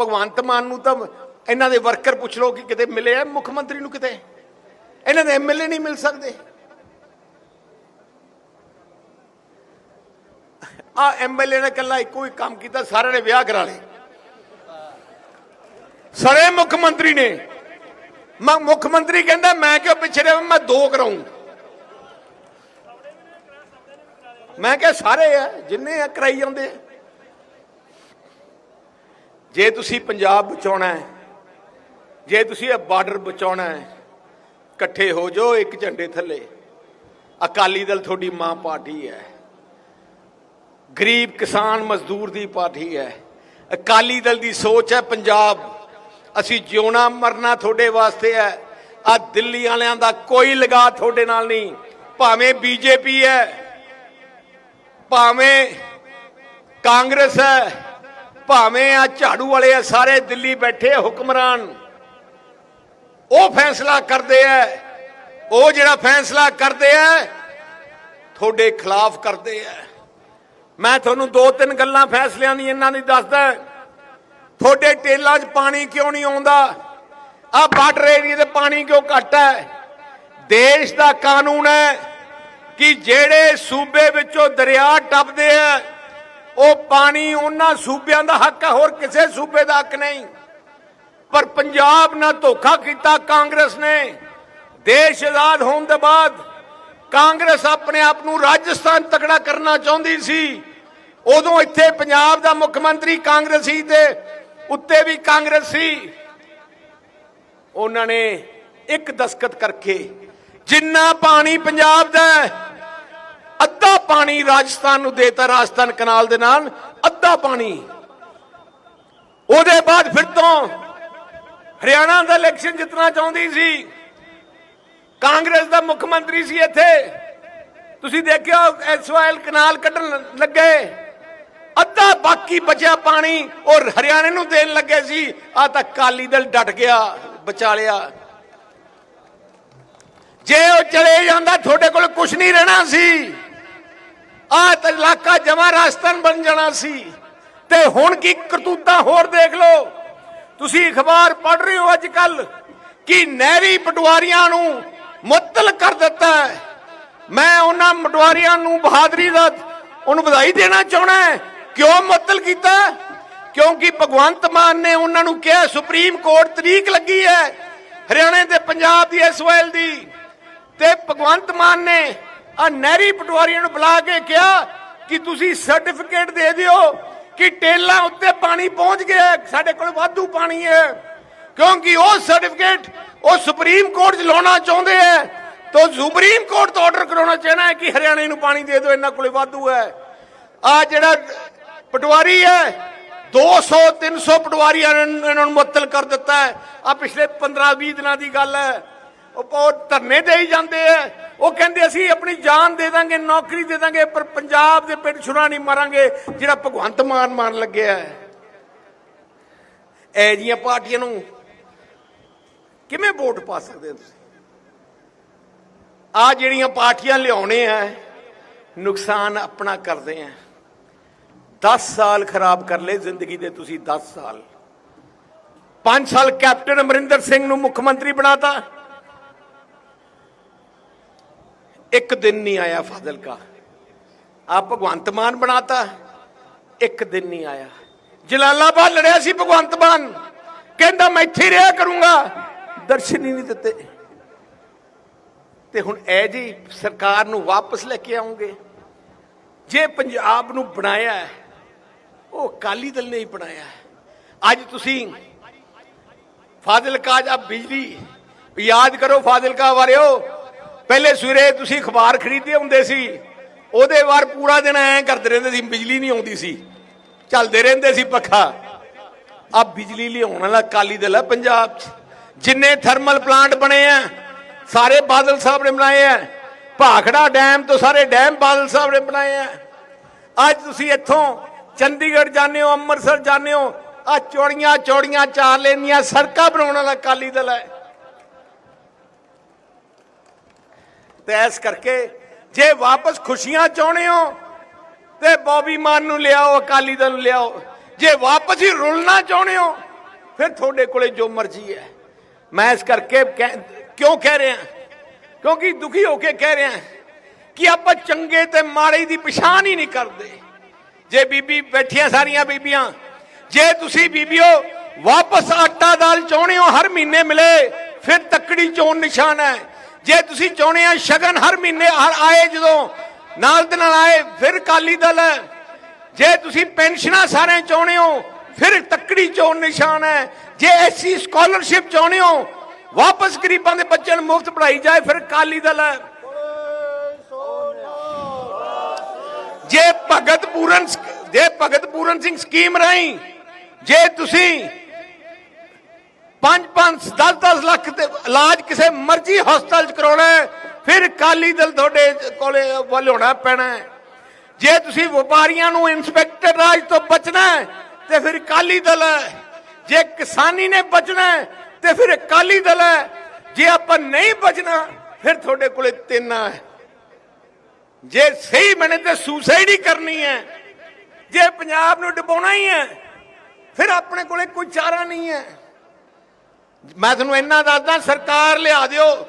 ਭਗਵੰਤ ਮਾਨ ਨੂੰ ਤਾਂ ਇਹਨਾਂ ਦੇ ਵਰਕਰ ਪੁੱਛ ਲਓ ਕਿ ਕਿਤੇ ਮਿਲੇ ਆ ਮੁੱਖ ਮੰਤਰੀ ਨੂੰ ਕਿਤੇ? ਇਹਨਾਂ ਦੇ ਐਮਐਲਏ ਨਹੀਂ ਮਿਲ ਸਕਦੇ। ਆ ਐਮਐਲਏ ਨੇ ਕੱਲਾ ਇੱਕੋ ਹੀ ਕੰਮ ਕੀਤਾ, ਸਾਰਿਆਂ ਨੇ ਵਿਆਹ ਕਰਾ ਲਏ। ਸਾਰੇ ਮੁੱਖ ਮੰਤਰੀ ਨੇ। ਮੈਂ ਮੁੱਖ ਮੰਤਰੀ ਕਹਿੰਦਾ, ਮੈਂ ਕਿਉਂ ਪਿੱਛੇ ਰਿਹਾ? ਮੈਂ ਦੋ ਕਰਾਉਂ ਮੈਂ ਕਿਹਾ, ਸਾਰੇ ਆ, ਜਿੰਨੇ ਆ ਕਰਾਈ ਜਾਂਦੇ ਆ। ਜੇ ਤੁਸੀਂ ਪੰਜਾਬ ਬਚਾਉਣਾ ਹੈ, ਜੇ ਤੁਸੀਂ ਇਹ ਬਾਰਡਰ ਬਚਾਉਣਾ ਹੈ, ਇਕੱਠੇ ਹੋ ਜਾਓ ਇੱਕ ਝੰਡੇ ਥੱਲੇ। ਅਕਾਲੀ ਦਲ ਤੁਹਾਡੀ ਮਾਂ ਪਾਰਟੀ ਹੈ। ਗਰੀਬ ਕਿਸਾਨ ਮਜ਼ਦੂਰ ਦੀ ਪਾਰਟੀ ਹੈ। ਅਕਾਲੀ ਦਲ ਦੀ ਸੋਚ ਹੈ ਪੰਜਾਬ। ਅਸੀਂ ਜਿਉਣਾ ਮਰਨਾ ਤੁਹਾਡੇ ਵਾਸਤੇ ਹੈ। ਆ ਦਿੱਲੀ ਵਾਲਿਆਂ ਦਾ ਕੋਈ ਲਗਾ ਤੁਹਾਡੇ ਨਾਲ ਨਹੀਂ। ਭਾਵੇਂ ਬੀਜੇਪੀ ਹੈ, ਭਾਵੇਂ ਕਾਂਗਰਸ ਹੈ ਭਾਵੇਂ ਆ ਝਾੜੂ ਵਾਲੇ ਆ, ਸਾਰੇ ਦਿੱਲੀ ਬੈਠੇ ਹੁਕਮਰਾਨ। ਉਹ ਫੈਸਲਾ ਕਰਦੇ ਆ। ਉਹ ਜਿਹੜਾ ਫੈਸਲਾ ਕਰਦੇ ਆ, ਤੁਹਾਡੇ ਖਿਲਾਫ ਕਰਦੇ ਆ। ਮੈਂ ਤੁਹਾਨੂੰ ਦੋ ਤਿੰਨ ਗੱਲਾਂ ਫੈਸਲਿਆਂ ਦੀ ਇਹਨਾਂ ਦੀ ਦੱਸਦਾ। ਤੁਹਾਡੇ ਟੇਲਾਂ 'ਚ ਪਾਣੀ ਕਿਉਂ ਨਹੀਂ ਆਉਂਦਾ? ਆ ਬਾਰਡਰ ਏਰੀਆ ਤੇ ਪਾਣੀ ਕਿਉਂ ਘੱਟ ਹੈ? ਦੇਸ਼ ਦਾ ਕਾਨੂੰਨ ਹੈ ਕਿ ਜਿਹੜੇ ਸੂਬੇ ਵਿੱਚੋਂ ਦਰਿਆ ਟੱਪਦੇ ਆ ਉਹ ਪਾਣੀ ਉਹਨਾਂ ਸੂਬਿਆਂ ਦਾ ਹੱਕ ਹੈ, ਹੋਰ ਕਿਸੇ ਸੂਬੇ ਦਾ ਹੱਕ ਨਹੀਂ। ਪਰ ਪੰਜਾਬ ਨਾਲ ਧੋਖਾ ਕੀਤਾ ਕਾਂਗਰਸ ਨੇ। ਦੇਸ਼ ਆਜ਼ਾਦ ਹੋਣ ਦੇ ਬਾਅਦ ਕਾਂਗਰਸ ਆਪਣੇ ਆਪ ਨੂੰ ਰਾਜਸਥਾਨ ਤਕੜਾ ਕਰਨਾ ਚਾਹੁੰਦੀ ਸੀ। ਉਦੋਂ ਇੱਥੇ ਪੰਜਾਬ ਦਾ ਮੁੱਖ ਮੰਤਰੀ ਕਾਂਗਰਸੀ ਤੇ ਉੱਤੇ ਵੀ ਕਾਂਗਰਸ ਸੀ। ਉਹਨਾਂ ਨੇ ਇੱਕ ਦਸਖਤ ਕਰਕੇ ਜਿੰਨਾ ਪਾਣੀ ਪੰਜਾਬ ਦਾ ਪਾਣੀ ਰਾਜਸਥਾਨ ਨੂੰ ਦੇਤਾ ਰਾਜਸਥਾਨ ਕਨਾਲ ਦੇ ਨਾਲ, ਅੱਧਾ ਪਾਣੀ। ਉਹਦੇ ਬਾਅਦ ਫਿਰ ਤੋਂ ਹਰਿਆਣਾ ਦਾ ਇਲੈਕਸ਼ਨ ਜਿੱਤਣਾ ਚਾਹੁੰਦੀ ਸੀ। ਕਾਂਗਰਸ ਦਾ ਮੁੱਖ ਮੰਤਰੀ ਸੀ ਇੱਥੇ। ਤੁਸੀਂ ਦੇਖਿਓ ਐਸਵਾਈਐਲ ਕਨਾਲ ਕੱਢਣ ਲੱਗੇ। ਅੱਧਾ ਬਾਕੀ ਬਚਿਆ ਪਾਣੀ ਔਰ ਹਰਿਆਣੇ ਨੂੰ ਦੇਣ ਲੱਗੇ ਸੀ। ਆ ਤਾਂ ਕਾਲੀ ਦਲ ਡਟ ਗਿਆ ਬਚਾ ਲਿਆ ਜੇ ਉਹ ਚਲੇ ਜਾਂਦਾ, ਤੁਹਾਡੇ ਕੋਲ ਕੁਝ ਨਹੀਂ ਰਹਿਣਾ ਸੀ। ਆ ਇਲਾਕਾ ਜਮਾ ਰਾਜਸਥਾਨ ਬਣ ਜਾਣਾ ਸੀ। ਤੇ ਹੁਣ ਕੀ ਕਰਤੂਤਾਂ ਹੋਰ ਦੇਖ ਲਓ। ਤੁਸੀਂ ਅਖਬਾਰ ਪੜ੍ਹ ਰਹੇ ਹੋ ਅੱਜ ਕੱਲ ਕਿ ਨਹਿਰੀ ਪਟਵਾਰੀਆਂ ਨੂੰ ਮੁਅੱਤਲ ਕਰ ਦਿੱਤਾ ਮੈਂ ਉਹਨਾਂ ਪਟਵਾਰੀਆਂ ਨੂੰ ਬਹਾਦਰੀ ਦਾ ਉਹਨੂੰ ਵਧਾਈ ਦੇਣਾ ਚਾਹਣਾ ਕਿਉਂ ਮੁਅੱਤਲ ਕੀਤਾ? ਕਿਉਂਕਿ ਭਗਵੰਤ ਮਾਨ ਨੇ ਉਹਨਾਂ ਨੂੰ ਕਿਹਾ, ਸੁਪਰੀਮ ਕੋਰਟ ਤਰੀਕ ਲੱਗੀ ਹੈ ਹਰਿਆਣੇ ਤੇ ਪੰਜਾਬ ਦੀ ਐਸਵਾਈਐਲ ਦੀ। ਤੇ ਭਗਵੰਤ ਮਾਨ ਨੇ ਆ ਨਹਿਰੀ ਪਟਵਾਰੀਆਂ ਨੂੰ ਬੁਲਾ ਕੇ ਕਿਹਾ ਕਿ ਤੁਸੀਂ ਸਰਟੀਫਿਕੇਟ ਦੇ ਦਿਓ ਕਿ ਟੇਲਾਂ ਉੱਤੇ ਪਾਣੀ ਪਹੁੰਚ ਗਿਆ ਸਾਡੇ ਕੋਲ ਵਾਧੂ ਪਾਣੀ ਹੈ। ਕਿਉਂਕਿ ਉਹ ਸਰਟੀਫਿਕੇਟ ਉਹ ਸੁਪਰੀਮ ਕੋਰਟ 'ਚ ਲਾਉਣਾ ਚਾਹੁੰਦੇ ਹੈ। ਤਾਂ ਸੁਪਰੀਮ ਕੋਰਟ ਤੋਂ ਆਰਡਰ ਕਰਾਉਣਾ ਚਾਹਣਾ ਹੈ ਕਿ ਹਰਿਆਣੇ ਨੂੰ ਪਾਣੀ ਦੇ ਦਿਓ, ਇਹਨਾਂ ਕੋਲੇ ਵਾਧੂ ਹੈ। ਆ ਜਿਹੜਾ ਪਟਵਾਰੀ ਹੈ 200 300 ਪਟਵਾਰੀਆਂ ਨੇ ਇਹਨਾਂ ਨੂੰ ਮੁਅੱਤਲ ਕਰ ਦਿੱਤਾ ਹੈ। ਆ ਪਿਛਲੇ 15 20 ਦਿਨਾਂ ਦੀ ਗੱਲ ਹੈ। ਉਹ ਬਹੁਤ ਧਰਨੇ ਦੇ ਹੀ ਜਾਂਦੇ ਆ ਉਹ ਕਹਿੰਦੇ ਅਸੀਂ ਆਪਣੀ ਜਾਨ ਦੇ ਦਾਂਗੇ, ਨੌਕਰੀ ਦੇ ਦਾਂਗੇ, ਪਰ ਪੰਜਾਬ ਦੇ ਪਿੰਡ ਛੁਰਾ ਨਹੀਂ ਮਾਰਾਂਗੇ, ਜਿਹੜਾ ਭਗਵੰਤ ਮਾਨ ਮਾਰਨ ਲੱਗਿਆ ਹੈ ਐ ਜੀਆਂ ਪਾਰਟੀਆਂ ਨੂੰ ਕਿਵੇਂ ਵੋਟ ਪਾ ਸਕਦੇ ਹੋ ਤੁਸੀਂ? ਆ ਜਿਹੜੀਆਂ ਪਾਰਟੀਆਂ ਲਿਆਉਣੇ ਆ ਨੁਕਸਾਨ ਆਪਣਾ ਕਰਦੇ ਆ 10 ਸਾਲ ਖਰਾਬ ਕਰ ਲਏ ਜ਼ਿੰਦਗੀ ਦੇ ਤੁਸੀਂ 10 ਸਾਲ। 5 ਸਾਲ ਕੈਪਟਨ ਅਮਰਿੰਦਰ ਸਿੰਘ ਨੂੰ ਮੁੱਖ ਮੰਤਰੀ ਬਣਾਤਾ। ਇੱਕ ਦਿਨ ਨਹੀਂ ਆਇਆ ਫਾਜ਼ਿਲਕਾ। ਆ ਭਗਵੰਤ ਮਾਨ ਬਣਾਤਾ। ਇੱਕ ਦਿਨ ਨਹੀਂ ਆਇਆ। ਜਲਾਲਾਬਾਦ ਲੜਿਆ ਸੀ ਭਗਵੰਤ ਮਾਨ। ਕਹਿੰਦਾ, ਮੈਂ ਇੱਥੇ ਰਿਹਾ ਕਰੂੰਗਾ। ਦਰਸ਼ਨ ਹੀ ਨਹੀਂ ਦਿੱਤੇ। ਤੇ ਹੁਣ ਐ ਜੀ ਸਰਕਾਰ ਨੂੰ ਵਾਪਸ ਲੈ ਕੇ ਆਉਂਗੇ। ਜੇ ਪੰਜਾਬ ਨੂੰ ਬਣਾਇਆ ਉਹ ਅਕਾਲੀ ਦਲ ਨੇ ਹੀ ਬਣਾਇਆ ਅੱਜ ਤੁਸੀਂ ਫਾਜ਼ਿਲਕਾ ਜਾਂ ਬਿਜਲੀ, ਯਾਦ ਕਰੋ ਫਾਜ਼ਿਲਕਾ ਵਾਲਿਓ ਪਹਿਲੇ ਸਵੇਰੇ ਤੁਸੀਂ ਅਖਬਾਰ ਖਰੀਦਦੇ ਹੁੰਦੇ ਸੀ, ਉਹਦੇ ਵਾਰ ਪੂਰਾ ਦਿਨ ਐਂ ਕਰਦੇ ਰਹਿੰਦੇ ਸੀ, ਬਿਜਲੀ ਨਹੀਂ ਆਉਂਦੀ ਸੀ। ਚੱਲਦੇ ਰਹਿੰਦੇ ਸੀ ਪੱਖਾ। ਆ ਬਿਜਲੀ ਲਿਆਉਣ ਵਾਲਾ ਅਕਾਲੀ ਦਲ ਹੈ ਪੰਜਾਬ 'ਚ। ਜਿੰਨੇ ਥਰਮਲ ਪਲਾਂਟ ਬਣੇ ਆ, ਸਾਰੇ ਬਾਦਲ ਸਾਹਿਬ ਨੇ ਬਣਾਏ ਆ। ਭਾਖੜਾ ਡੈਮ ਤੋਂ ਸਾਰੇ ਡੈਮ ਬਾਦਲ ਸਾਹਿਬ ਨੇ ਬਣਾਏ ਆ। ਅੱਜ ਤੁਸੀਂ ਇੱਥੋਂ ਚੰਡੀਗੜ੍ਹ ਜਾਂਦੇ ਹੋ, ਅੰਮ੍ਰਿਤਸਰ ਜਾਂਦੇ ਹੋ ਆ ਚੌੜੀਆਂ ਚੌੜੀਆਂ ਚਾਰ ਲੇਨ ਸੜਕਾਂ ਬਣਾਉਣ ਵਾਲਾ ਅਕਾਲੀ ਦਲ ਹੈ ਤੇ ਇਸ ਕਰਕੇ ਜੇ ਵਾਪਸ ਖੁਸ਼ੀਆਂ ਚਾਹੁੰਦੇ ਹੋ, ਤੇ ਬੌਬੀ ਮਾਨ ਨੂੰ ਲਿਆਓ, ਅਕਾਲੀ ਦਲ ਨੂੰ ਲਿਆਓ। ਜੇ ਵਾਪਸ ਹੀ ਰੁਲਣਾ ਚਾਹੁੰਦੇ ਹੋ, ਫਿਰ ਤੁਹਾਡੇ ਕੋਲੇ ਜੋ ਮਰਜ਼ੀ ਹੈ। ਮੈਂ ਇਸ ਕਰਕੇ ਕਿਉਂ ਕਹਿ ਰਿਹਾ? ਕਿਉਂਕਿ ਦੁਖੀ ਹੋ ਕੇ ਕਹਿ ਰਿਹਾ ਕਿ ਆਪਾਂ ਚੰਗੇ ਤੇ ਮਾੜੇ ਦੀ ਪਛਾਣ ਹੀ ਨਹੀਂ ਕਰਦੇ। ਜੇ ਬੀਬੀ ਬੈਠੀਆਂ ਸਾਰੀਆਂ ਬੀਬੀਆਂ, ਜੇ ਤੁਸੀਂ ਬੀਬੀਓ ਵਾਪਸ ਆਟਾ ਦਾਲ ਚਾਹੁੰਦੇ ਹੋ, ਹਰ ਮਹੀਨੇ ਮਿਲੇ, ਫਿਰ ਤੱਕੜੀ ਚੋਣ ਨਿਸ਼ਾਨ ਹੈ। ਜੇ ਤੁਸੀਂ ਚਾਹੁੰਦੇ ਆ ਸ਼ਗਨ ਹਰ ਮਹੀਨੇ ਹਰ ਆਏ ਜਦੋਂ, ਨਾਲ ਦੇ ਨਾਲ ਆਏ, ਫਿਰ ਕਾਲੀ ਦਲ। ਹੈ ਜੇ ਤੁਸੀਂ ਪੈਨਸ਼ਨਾਂ ਸਾਰਿਆਂ ਚਾਹੁੰਦੇ ਹੋ, ਫਿਰ ਤੱਕੜੀ ਚੋਣ ਨਿਸ਼ਾਨ ਹੈ। ਜੇ ਐਸੀ ਸਕਾਲਰਸ਼ਿਪ ਚਾਹੁੰਦੇ ਹੋ, ਵਾਪਸ ਗਰੀਬਾਂ ਦੇ ਬੱਚਿਆਂ ਨੂੰ ਮੁਫਤ ਪੜਾਈ ਜਾਏ, ਫਿਰ ਕਾਲੀ ਦਲ ਹੈ। ਜੇ ਭਗਤ ਪੂਰਨ ਜੇ ਭਗਤ ਪੂਰਨ ਸਿੰਘ ਸਕੀਮ ਰਾਹੀਂ, ਜੇ ਤੁਸੀਂ 5 5 10 10 ਲੱਖ ਤੇ ਇਲਾਜ ਕਿਸੇ ਮਰਜ਼ੀ ਹਸਪਤਾਲ ਚ ਕਰਾਉਣਾ ਫਿਰ ਕਾਲੀ ਦਲ ਤੁਹਾਡੇ ਕੋਲੇ ਵੱਲ ਹੋਣਾ ਪੈਣਾ ਜੇ ਤੁਸੀਂ ਵਪਾਰੀਆਂ ਨੂੰ ਇਨਸਪੈਕਟਰ ਰਾਜ ਤੋਂ ਬਚਣਾ ਤੇ ਫਿਰ ਕਾਲੀ ਦਲ ਹੈ। ਜੇ ਕਿਸਾਨੀ ਨੇ ਬਚਣਾ ਤੇ ਫਿਰ ਕਾਲੀ ਦਲ ਹੈ। ਜੇ ਆਪਾਂ ਨਹੀਂ ਬਚਣਾ, ਫਿਰ ਤੁਹਾਡੇ ਕੋਲੇ ਤਿੰਨ ਹੈ। ਜੇ ਸਹੀ ਬਣੇ ਤੇ ਸੁਸਾਈਡ ਹੀ ਕਰਨੀ ਹੈ। ਜੇ ਪੰਜਾਬ ਨੂੰ ਡੁਬਾਉਣਾ ਹੀ ਹੈ, ਫਿਰ ਆਪਣੇ ਕੋਲੇ ਕੋਈ ਚਾਰਾ ਨਹੀਂ ਹੈ। ਮੈਂ ਤੁਹਾਨੂੰ ਇੰਨਾ ਦੱਸਦਾ, ਸਰਕਾਰ ਲਿਆ ਦਿਓ।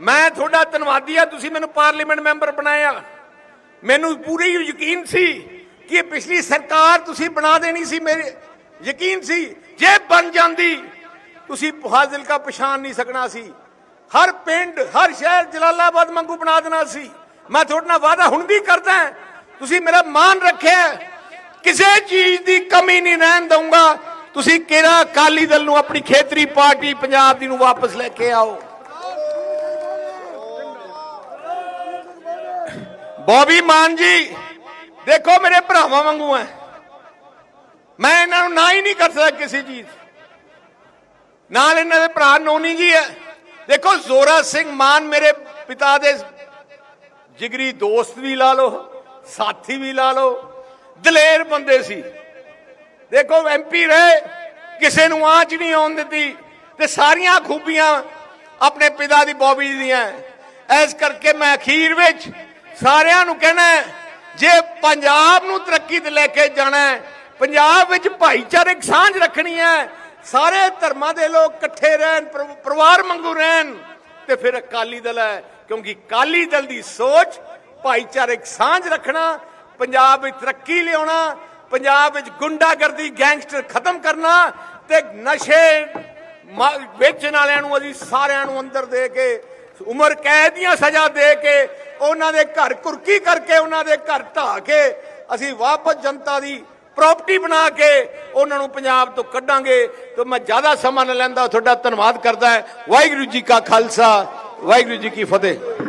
ਮੈਂ ਤੁਹਾਡਾ ਧੰਨਵਾਦੀ ਆ, ਤੁਸੀਂ ਮੈਨੂੰ ਪਾਰਲੀਮੈਂਟ ਮੈਂਬਰ ਬਣਾਇਆ। ਮੈਨੂੰ ਪੂਰੀ ਯਕੀਨ ਸੀ ਕਿ ਪਿਛਲੀ ਸਰਕਾਰ ਤੁਸੀਂ ਬਣਾ ਦੇਣੀ ਸੀ ਮੇਰੇ ਯਕੀਨ ਸੀ, ਜੇ ਬਣ ਜਾਂਦੀ, ਤੁਸੀਂ ਫਾਜ਼ਿਲਕਾ ਪਛਾਣ ਨਹੀਂ ਸਕਣਾ ਸੀ। ਹਰ ਪਿੰਡ, ਹਰ ਸ਼ਹਿਰ ਜਲਾਲਾਬਾਦ ਵਾਂਗੂ ਬਣਾ ਦੇਣਾ ਸੀ। ਮੈਂ ਤੁਹਾਡੇ ਨਾਲ ਵਾਅਦਾ ਹੁਣ ਵੀ ਕਰਦਾ ਤੁਸੀਂ ਮੇਰਾ ਮਾਨ ਰੱਖਿਆ। ਕਿਸੇ ਚੀਜ਼ ਦੀ ਕਮੀ ਨਹੀਂ ਰਹਿਣ ਦਊਂਗਾ। ਤੁਸੀਂ ਕਿਹੜਾ ਅਕਾਲੀ ਦਲ ਨੂੰ ਆਪਣੀ ਖੇਤਰੀ ਪਾਰਟੀ ਪੰਜਾਬ ਦੀ ਨੂੰ ਵਾਪਸ ਲੈ ਕੇ ਆਓ? ਬੋਬੀ ਮਾਨ ਜੀ, ਦੇਖੋ ਮੇਰੇ ਭਰਾਵਾਂ ਵਾਂਗੂ ਹੈ ਮੈਂ ਇਹਨਾਂ ਨੂੰ ਨਾ ਹੀ ਨਹੀਂ ਕਰ ਸਕਦਾ ਕਿਸੇ ਚੀਜ਼ ਨਾਲ ਇਹਨਾਂ ਦੇ ਭਰਾ ਨੋਨੀ ਜੀ ਹੈ ਦੇਖੋ ਜ਼ੋਰਾ ਸਿੰਘ ਮਾਨ ਮੇਰੇ ਪਿਤਾ ਦੇ ਜਿਗਰੀ ਦੋਸਤ ਵੀ ਲਾ ਲਓ, ਸਾਥੀ ਵੀ ਲਾ ਲਓ। ਦਲੇਰ ਬੰਦੇ ਸੀ। ਦੇਖੋ ਐਮਪੀ ਰਹੇ ਕਿਸੇ ਨੂੰ ਆਂਚ ਨਹੀਂ ਆਉਣ ਦਿੱਤੀ ਤੇ ਸਾਰੀਆਂ ਖੂਬੀਆਂ ਆਪਣੇ ਪਿਤਾ ਦੀ ਬੋਬੀ ਦੀਆਂ। ਐਸ ਕਰਕੇ ਮੈਂ ਅਖੀਰ ਵਿੱਚ ਸਾਰਿਆਂ ਨੂੰ ਕਹਿਣਾ ਜੇ ਪੰਜਾਬ ਨੂੰ ਤਰੱਕੀ ਤੇ ਲੈ ਕੇ ਜਾਣਾ ਹੈ, ਪੰਜਾਬ ਵਿੱਚ ਭਾਈਚਾਰਕ ਸਾਂਝ ਰੱਖਣੀ ਹੈ ਸਾਰੇ ਧਰਮਾਂ ਦੇ ਲੋਕ ਇਕੱਠੇ ਰਹਿਣ ਪਰਿਵਾਰ ਵਾਂਗੂ ਰਹਿਣ ਤੇ ਫਿਰ ਅਕਾਲੀ ਦਲ ਹੈ ਕਿਉਂਕਿ ਅਕਾਲੀ ਦਲ ਦੀ ਸੋਚ ਭਾਈਚਾਰਕ ਸਾਂਝ ਰੱਖਣਾ ਪੰਜਾਬ ਵਿੱਚ ਤਰੱਕੀ ਲਿਆਉਣਾ ਪੰਜਾਬ ਵਿੱਚ ਗੁੰਡਾਗਰਦੀ ਗੈਂਗਸਟਰ ਖਤਮ ਕਰਨਾ ਤੇ ਨਸ਼ੇ ਮ- ਵੇਚਣ ਵਾਲਿਆਂ ਨੂੰ ਅਸੀਂ ਸਾਰਿਆਂ ਨੂੰ ਅੰਦਰ ਦੇ ਕੇ, ਉਮਰ ਕੈਦ ਦੀਆਂ ਸਜ਼ਾ ਦੇ ਕੇ, ਉਹਨਾਂ ਦੇ ਘਰ ਕੁਰਕੀ ਕਰਕੇ ਉਹਨਾਂ ਦੇ ਘਰ ਢਾਹ ਕੇ, ਅਸੀਂ ਵਾਪਸ ਜਨਤਾ ਦੀ ਪ੍ਰਾਪਰਟੀ ਬਣਾ ਕੇ ਉਹਨਾਂ ਨੂੰ ਪੰਜਾਬ ਤੋਂ ਕੱਢਾਂਗੇ। ਤੇ ਮੈਂ ਜ਼ਿਆਦਾ ਸਮਾਂ ਨਾ ਲੈਂਦਾ, ਤੁਹਾਡਾ ਧੰਨਵਾਦ ਕਰਦਾ। ਵਾਹਿਗੁਰੂ ਜੀ ਕਾ ਖਾਲਸਾ, ਵਾਹਿਗੁਰੂ ਜੀ ਕੀ ਫਤਿਹ।